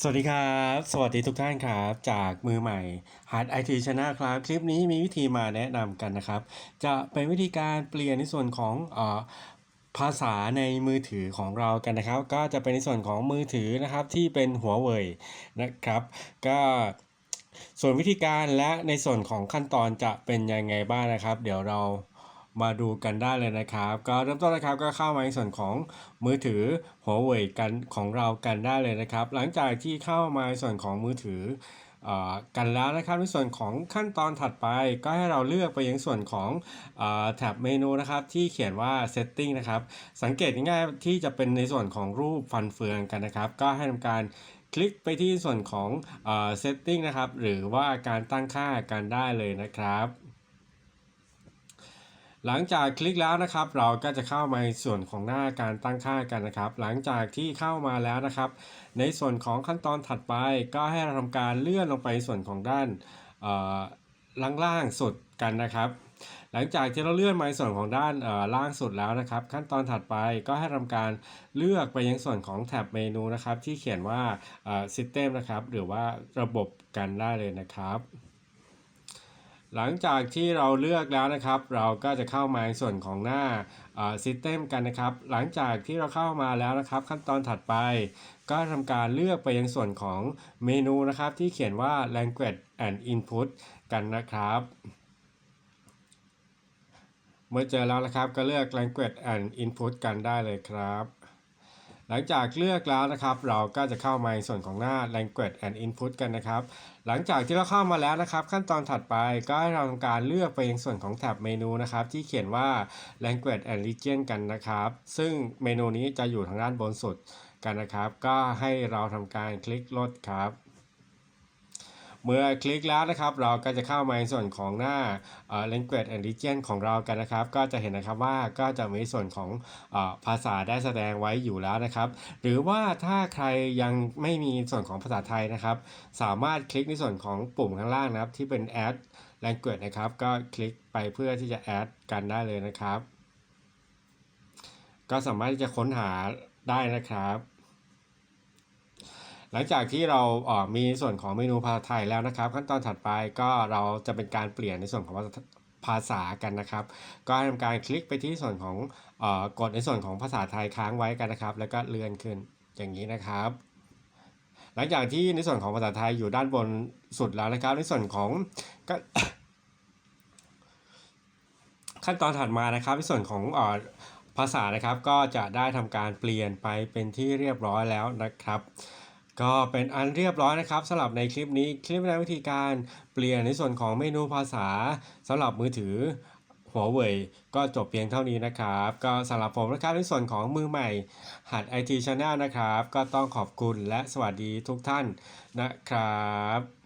สวัสดีครับ สวัสดีทุกท่านครับ จากมือใหม่ Hard IT Channel ครับ คลิปนี้มีวิธีมาแนะนำกันนะครับ จะเป็นวิธีการเปลี่ยนในส่วนของอภาษาในมือถือของเรากันนะครับ ก็จะเป็นในส่วนของมือถือนะครับที่เป็นหัวเว่ยนะครับ ก็ส่วนวิธีการและในส่วนของขั้นตอนจะเป็นยังไงบ้างนะครับ เดี๋ยวเรา มาดูกันได้เลยนะครับ ก็เริ่มต้นนะครับก็เข้ามาในส่วนของมือถือหัวเว่ยกันของเรากันได้เลยนะครับ หลังจากที่เข้ามาในส่วนของมือถืออ่อกันแล้วนะครับในส่วนของขั้นตอนถัดไปก็ให้เราเลือกไปยังส่วนของอ่อแท็บเมนูนะครับที่เขียนว่า setting นะครับ สังเกตง่ายๆที่จะเป็นในส่วนของรูปฟันเฟืองกันนะครับ ก็ให้ทำการคลิกไปที่ส่วนของอ่อ setting นะครับ หรือว่าการตั้งค่ากันได้เลยนะครับ หลังจากคลิกแล้วนะครับ เราก็จะเข้ามาในส่วนของหน้าการตั้งค่ากันนะครับ หลังจากที่เข้ามาแล้วนะครับ ในส่วนของขั้นตอนถัดไปก็ให้เราทำการเลื่อนลงไปส่วนของด้านล่างๆสุดกันนะครับ หลังจากที่เราเลื่อนมาในส่วนของด้านล่างสุดแล้วนะครับ ขั้นตอนถัดไปก็ให้ทำการเลือกไปยังส่วนของแท็บเมนูนะครับ ที่เขียนว่า System นะครับ หรือว่าระบบกันได้เลยนะครับ หลังจากที่เราเลือกแล้วนะครับ เราก็จะเข้ามาในส่วนของหน้า System กันนะครับ หลังจากที่เราเข้ามาแล้วนะครับ ขั้นตอนถัดไป ก็ทำการเลือกไปยังส่วนของเมนูนะครับ ที่เขียนว่า language and input กันนะครับ เมื่อเจอแล้วนะครับก็เลือก language and input กันได้เลยครับ หลังจากเลือกแล้วนะครับ เราก็จะเข้ามาในส่วนของหน้า language and input กันนะครับ หลังจากที่เราเข้ามาแล้วนะครับ ขั้นตอนถัดไปก็ให้เราทำการเลือกไปยังส่วนของแท็บเมนูนะครับ ที่เขียนว่า language and region กันนะครับ ซึ่งเมนูนี้จะอยู่ทางด้านบนสุดกันนะครับ ก็ให้เราทำการคลิกลดครับ เมื่อคลิกแล้วนะครับ เราก็จะเข้ามาในส่วนของหน้าอ่อ language and region ของเรากันนะครับ ก็จะเห็นนะครับว่าก็จะมีส่วนของอภาษาได้แสดงไว้อยู่แล้วนะครับ หรือว่าถ้าใครยังไม่มีส่วนของภาษาไทยนะครับ สามารถคลิกในส่วนของปุ่มข้างล่างนะครับ ที่เป็น add language นะครับ ก็คลิกไปเพื่อที่จะ add กันได้เลยนะครับ ก็สามารถที่จะค้นหาได้นะครับ หลังจากที่เราเออมีส่วนของเมนูภาษาไทยแล้วนะครับ ขั้นตอนถัดไปก็เราจะเป็นการเปลี่ยนในส่วนของภาษากันนะครับ ก็ให้ทำการคลิกไปที่ส่วนของเอ่อกดในส่วนของภาษาไทยค้างไว้กันนะครับ แล้วก็เลื่อนขึ้นอย่างนี้นะครับ หลังจากที่ในส่วนของภาษาไทยอยู่ด้านบนสุดแล้วนะครับ ในส่วนของก็ขั้นตอนถัดมานะครับในส่วนของเอ่อภาษานะครับก็จะได้ทำการเปลี่ยนไปเป็นที่เรียบร้อยแล้วนะครับ ก็เป็นอันเรียบร้อยนะครับสำหรับในคลิปนี้คลิปในวิธีการเปลี่ยนในส่วนของเมนูภาษาสำหรับมือถือหัวเว่ยก็จบเพียงเท่านี้นะครับ ก็สำหรับผมนะครับในส่วนของมือใหม่ หัด IT Channel นะครับ ก็ต้องขอบคุณและสวัสดีทุกท่านนะครับ